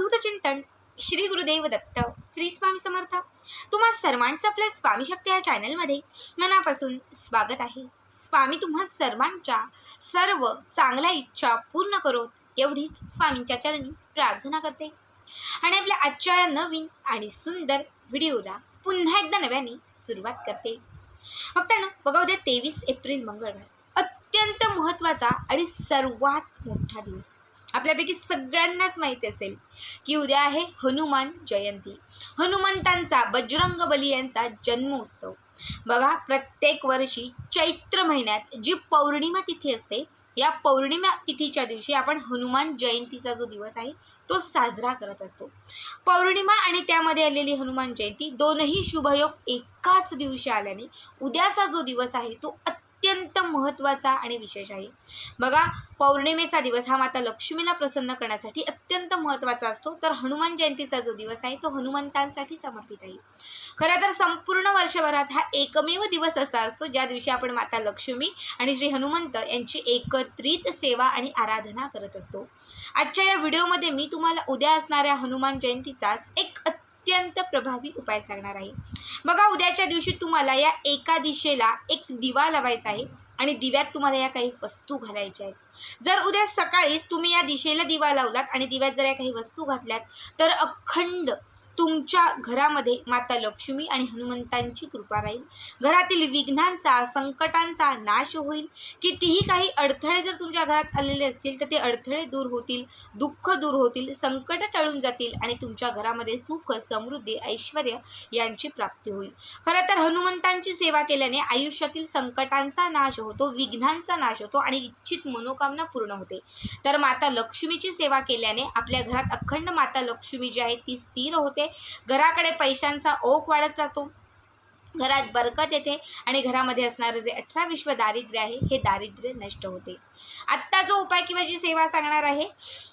अवधूत चिंतन श्री गुरुदेव दत्त श्री स्वामी समर्थ. तुम्हा सर्वांचं आपल्या स्वामी शक्ती या चॅनलमध्ये मनापासून स्वागत आहे. स्वामी तुम्हा सर्वांच्या सर्व चांगल्या इच्छा पूर्ण करोत एवढीच स्वामींच्या चरणी प्रार्थना करते. आणि आपल्या आजच्या या नवीन आणि सुंदर व्हिडिओला पुन्हा एकदा नव्याने सुरुवात करते. फक्त ना बघा उद्या तेवीस एप्रिल मंगळवार. अत्यंत महत्त्वाचा आणि सर्वात मोठा दिवस. आपल्यापैकी सगळ्यांनाच माहिती असेल की उद्या आहे हनुमान जयंती. हनुमंतांचा बजरंग बली यांचा जन्मोत्सव. बघा प्रत्येक वर्षी चैत्र महिन्यात जी पौर्णिमा तिथी असते या पौर्णिमा तिथीच्या दिवशी आपण हनुमान जयंतीचा जो दिवस आहे तो साजरा करत असतो. पौर्णिमा आणि त्यामध्ये आलेली हनुमान जयंती दोनही शुभयोग एकाच दिवशी आल्याने उद्याचा जो दिवस आहे तो अत्यंत महत्त्वाचा आणि विशेष आहे. बघा पौर्णिमेचा दिवस हा माता लक्ष्मीला प्रसन्न करण्यासाठी अत्यंत महत्त्वाचा असतो. तर हनुमान जयंतीचा जो दिवस आहे तो हनुमंतांसाठी समर्पित आहे. खरं तर संपूर्ण वर्षभरात हा एकमेव दिवस असा असतो ज्या दिवशी आपण माता लक्ष्मी आणि श्री हनुमंत यांची एकत्रित सेवा आणि आराधना करत असतो. आजच्या या व्हिडिओमध्ये मी तुम्हाला उद्या असणाऱ्या हनुमान जयंतीचाच एक अत्यंत प्रभावी उपाय सांगणार आहे. बघा उद्याच्या दिवशी तुम्हाला या एका दिशेला एक दिवा लावायचा आहे आणि दिव्यात तुम्हाला या काही वस्तू घालायच्या आहेत. जर उद्या सकाळीच तुम्ही या दिशेला दिवा लावलात आणि दिव्यात जर या काही वस्तू घातल्यात तर अखंड तुमच्या घरामध्ये माता लक्ष्मी आणि हनुमंतांची कृपा राहील. घरातील विघ्नांचा संकटांचा नाश होईल. कितीही काही अडथळे जर तुमच्या घरात आलेले असतील तर ते अडथळे दूर होतील दुःख दूर होतील संकट टळून जातील आणि तुमच्या घरामध्ये सुख समृद्धी ऐश्वर यांची प्राप्ती होईल. खरं तर हनुमंतांची सेवा केल्याने आयुष्यातील संकटांचा नाश होतो विघ्नांचा नाश होतो आणि इच्छित मनोकामना पूर्ण होते. तर माता लक्ष्मीची सेवा केल्याने आपल्या घरात अखंड माता लक्ष्मी जी आहे ती स्थिर होते. घराकडे पैशांचा ओघ वाढत जातो. घरात बरकत येते आणि घरामध्ये असणारं जे अठरा विश्व दारिद्र्य आहे हे दारिद्र्य नष्ट होते. आत्ता जो उपाय किंवा जी सेवा सांगणार आहे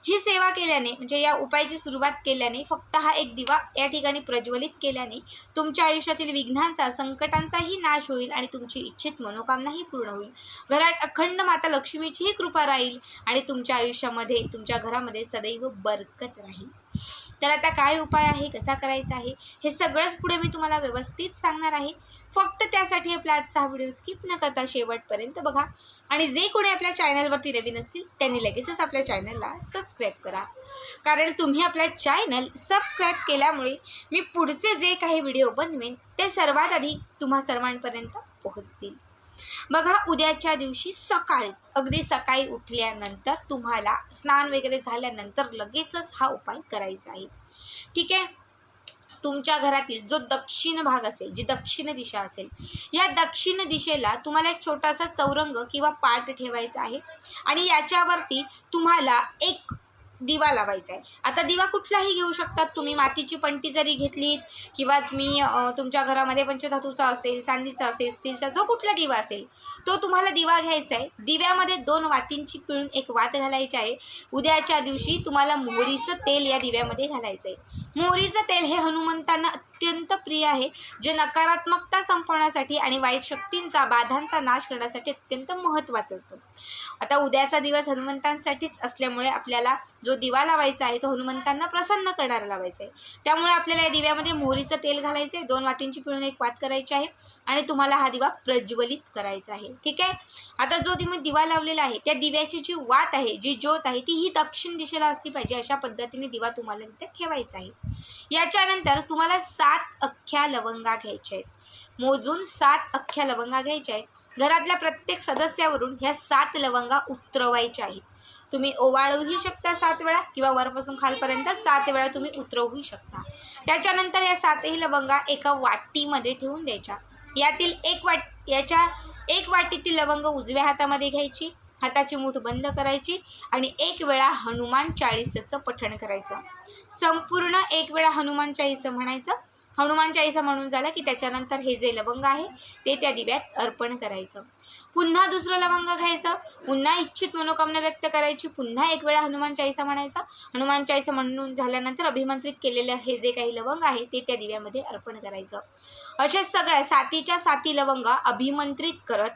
ही सेवा केल्याने म्हणजे या उपायाची सुरुवात केल्याने फक्त हा एक दिवा या ठिकाणी प्रज्वलित केल्याने तुमच्या आयुष्यातील विघ्नांचा संकटांचाही नाश होईल आणि तुमची इच्छित मनोकामनाही पूर्ण होईल. घरात अखंड माता लक्ष्मीचीही कृपा राहील आणि तुमच्या आयुष्यामध्ये तुमच्या घरामध्ये सदैव बरकत राहील. तर आता काय उपाय आहे कसा करायचा आहे हे सगळंच पुढे मी तुम्हाला व्यवस्थित सांगणार आहे. फक्त त्यासाठी आपला आजचा हा व्हिडिओ स्किप न करता शेवटपर्यंत बघा. आणि जे कोणी आपल्या चॅनलवरती नवीन असतील त्यांनी लगेचच आपल्या चॅनलला सबस्क्राईब करा. कारण तुम्ही आपल्या चॅनल सबस्क्राईब केल्यामुळे मी पुढचे जे काही व्हिडिओ बनवेन ते सर्वात आधी तुम्हा सर्वांपर्यंत पोहोचतील. बघा उद्याच्या दिवशी सकाळीच अगदी सकाळी उठल्यानंतर तुम्हाला स्नान वगैरे झाल्यानंतर लगेचच हा उपाय करायचा आहे. ठीक आहे? तुमच्या घरातील जो दक्षिण भाग असेल जी दक्षिण दिशा असेल या दक्षिण दिशेला तुम्हाला एक छोटासा चौरंग किंवा पाट ठेवायचा आहे. आणि याच्यावरती तुम्हाला एक दिवा लावायचा आहे. आता दिवा कुठलाही घेऊ शकतात तुम्ही. मातीची पंटी जरी घेतलीत किंवा तुम्ही तुमच्या घरामध्ये पंचधातूचा असेल चांदीचा असेल स्टीलचा जो कुठला दिवा असेल तो तुम्हाला दिवा घ्यायचा आहे. दिव्यामध्ये दोन वातींची पिळून एक वात घालायची आहे. उद्याच्या दिवशी तुम्हाला मोहरीचं तेल या दिव्यामध्ये घालायचं आहे. मोहरीचं तेल हे हनुमंतांना अत्यंत प्रिय आहे जे नकारात्मकता संपवण्यासाठी आणि वाईट शक्तींचा बाधांचा नाश करण्यासाठी अत्यंत महत्त्वाचं असतं. आता उद्याचा दिवस हनुमंतांसाठीच असल्यामुळे आपल्याला जो दिवा लावायचा आहे तो हनुमंतांना प्रसन्न करणारा लावायचा आहे. त्यामुळे आपल्याला या दिव्यामध्ये मोहरीचं तेल घालायचं आहे दोन वातींची पिळून एक वात करायची आहे आणि तुम्हाला हा दिवा प्रज्वलित करायचा आहे. ठीक आहे? आता जो तुम्ही दिवा लावलेला आहे त्या दिव्याची जी वात आहे जी ज्योत आहे ती ही दक्षिण दिशेला असली पाहिजे अशा पद्धतीने दिवा तुम्हाला तिथे ठेवायचा आहे. याच्यानंतर तुम्हाला सा सात अख्ख्या लवंगा घ्यायच्या आहेत. मोजून सात अख्ख्या लवंगा घ्यायच्या आहेत. घरातल्या प्रत्येक सदस्यावरून ह्या सात लवंगा उतरवायच्या आहेत. तुम्ही ओवाळूही शकता सात वेळा किंवा वरपासून खालपर्यंत सात वेळा तुम्ही उतरवूही शकता. त्याच्यानंतर या सातही लवंगा एका वाटीमध्ये ठेवून द्यायच्या. यातील एक वाट याच्या एक वाटीतील लवंग उजव्या हातामध्ये घ्यायची हाताची मूठ बंद करायची आणि एक वेळा हनुमान चाळीसचं पठण करायचं. संपूर्ण एक वेळा हनुमान चाळीसं म्हणायचं हनुमान चाळीसा म्हणून झालं की त्याच्यानंतर हे जे लवंग आहे ते त्या दिव्यात अर्पण करायचं. पुन्हा दुसरं लवंग घ्यायचं. पुन्हा इच्छित मनोकामना व्यक्त करायची. पुन्हा एक वेळा हनुमान चाळीसा म्हणायचा. हनुमान चाळीसा म्हणून झाल्यानंतर अभिमंत्रित केलेलं हे जे काही लवंग आहे ते त्या दिव्यामध्ये अर्पण करायचं. अशा सगळ्या सातीच्या साती लवंगा अभिमंत्रित करत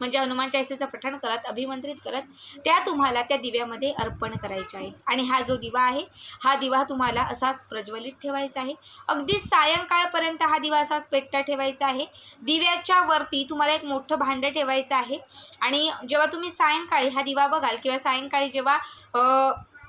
म्हणजे हनुमान चाळीसेचं पठण करत अभिमंत्रित करत त्या तुम्हाला त्या दिव्यामध्ये अर्पण करायच्या आहेत. आणि हा जो दिवा आहे हा दिवा तुम्हाला असाच प्रज्वलित ठेवायचा आहे. अगदी सायंकाळपर्यंत हा दिवा असाच पेटता ठेवायचा आहे. दिव्याच्या वरती तुम्हाला एक मोठं भांडं ठेवायचं आहे. आणि जेव्हा तुम्ही सायंकाळी हा दिवा बघाल किंवा सायंकाळी जेव्हा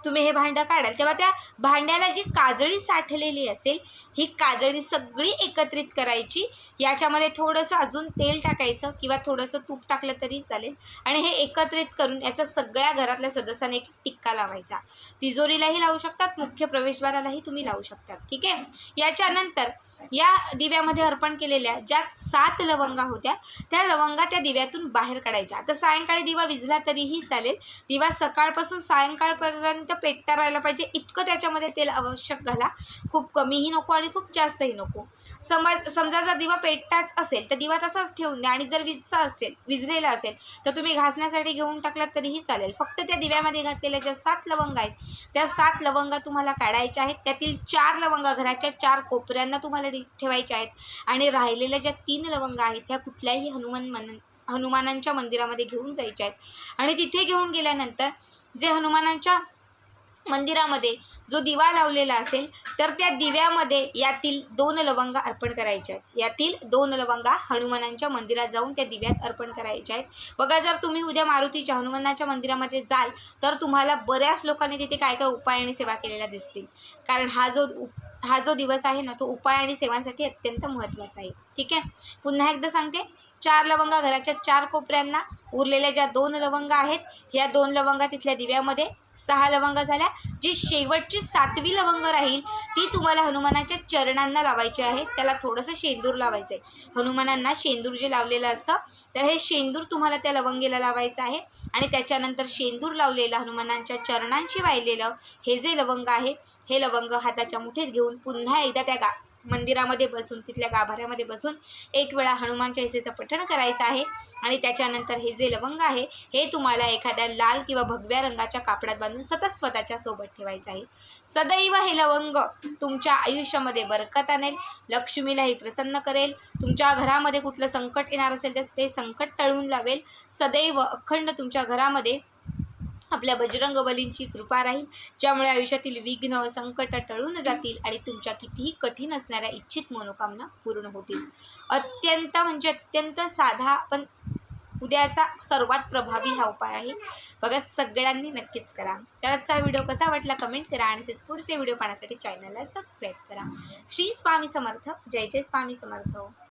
तुम्ही हे भांडं काढाल तेव्हा त्या भांड्याला जी काजळी साठलेली असेल ही काजळी सगळी एकत्रित करायची. याच्यामध्ये थोडंसं अजून तेल टाकायचं किंवा थोडंसं तूप टाकलं तरी चालेल. आणि हे एकत्रित करून याचा सगळ्या घरातल्या सदस्यांना एक टिक्का लावायचा. तिजोरीलाही लावू शकतात मुख्य प्रवेशद्वारालाही तुम्ही लावू शकतात. ठीक आहे? याच्यानंतर या दिव्यामध्ये अर्पण केलेल्या ज्या सात लवंगा होत्या त्या लवंगा त्या दिव्यातून बाहेर काढायच्या. आता सायंकाळी दिवा विझला तरीही चालेल. दिवा सकाळपासून सायंकाळपर्यंत पेटता राहायला पाहिजे इतकं त्याच्यामध्ये तेल आवश्यक घाला. खूप कमीही नको आणि खूप जास्तही नको. समज समजा जर दिवा पेटताच असेल तर दिवा तसाच ठेवून द्या आणि जर विजचा असेल विजलेला असेल तर तुम्ही घासण्यासाठी घेऊन टाकलात तरीही चालेल. फक्त त्या दिव्यामध्ये घातलेल्या ज्या सात लवंग आहेत त्या सात लवंगा तुम्हाला काढायच्या आहेत. त्यातील चार लवंगा घराच्या चार कोपऱ्यांना तुम्हाला ठेवायच्या आहेत. आणि राहिलेल्या ज्या तीन लवंगा आहेत त्या कुठल्याही हनुमान मन हनुमानांच्या मंदिरामध्ये घेऊन जायच्या आहेत. आणि तिथे घेऊन गेल्यानंतर जे हनुमानांच्या मंदिरामध्ये जो दिवा लावलेला असेल तर त्या दिव्यामध्ये यातील दोन लवंगा अर्पण करायच्या आहेत. यातील दोन लवंगा हनुमानांच्या मंदिरात जाऊन त्या दिव्यात अर्पण करायच्या आहेत. बघा जर तुम्ही उद्या मारुतीच्या हनुमानाच्या मंदिरामध्ये जाल तर तुम्हाला बऱ्याच लोकांनी तिथे काय काय उपाय आणि सेवा केलेल्या दिसतील. कारण हा जो उप- हा जो दिवस आहे ना तो उपाय आणि सेवांसाठी अत्यंत महत्त्वाचा आहे. ठीक आहे? पुन्हा एकदा सांगते. चार लवंगा घराच्या चार कोपऱ्यांना उरलेल्या ज्या दोन लवंगा आहेत या दोन लवंगा तिथल्या दिव्यामध्ये सहा लवंगा झाल्या. जी शेवटची सातवी लवंग राहील ती तुम्हाला हनुमानाच्या चरणांना लावायची आहे. त्याला थोडंसं शेंदूर लावायचं आहे हनुमानांना शेंदूर जे लावलेलं असतं तर हे शेंदूर तुम्हाला त्या लवंगेला लावायचं आहे. आणि त्याच्यानंतर शेंदूर लावलेलं हनुमानांच्या चरणांशी वाहिलेलं हे जे लवंग आहे हे लवंग हाताच्या मुठीत घेऊन पुन्हा एकदा त्या गा मंदिरामध्ये बसून तिथल्या गाभाऱ्यामध्ये बसून एक वेळा हनुमान चालिसेचं पठण करायचं आहे आणि त्याच्यानंतर हे जे लवंग आहे हे तुम्हाला एखाद्या लाल किंवा भगव्या रंगाच्या कापडात बांधून सतत स्वतःच्या सोबत ठेवायचं आहे. सदैव हे लवंग तुमच्या आयुष्यामध्ये बरकत आणेल लक्ष्मीलाही प्रसन्न करेल तुमच्या घरामध्ये कुठलं संकट येणार असेल तर ते संकट टळून लावेल. सदैव अखंड तुमच्या घरामध्ये आपल्या बजरंग बलींची कृपा राहील ज्यामुळे आयुष्यातील विघ्न संकट टळून जातील आणि तुमच्या कितीही कठीण असणाऱ्या इच्छित मनोकामना पूर्ण होतील. अत्यंत म्हणजे अत्यंत साधा पण उद्याचा सर्वात प्रभावी हा उपाय आहे. बघा सगळ्यांनी नक्कीच करा. तर आजचा व्हिडिओ कसा वाटला कमेंट करा आणि तसेच पुढचे व्हिडिओ पाहण्यासाठी चॅनलला सबस्क्राईब करा. श्री स्वामी समर्थ. जय जय स्वामी समर्थ.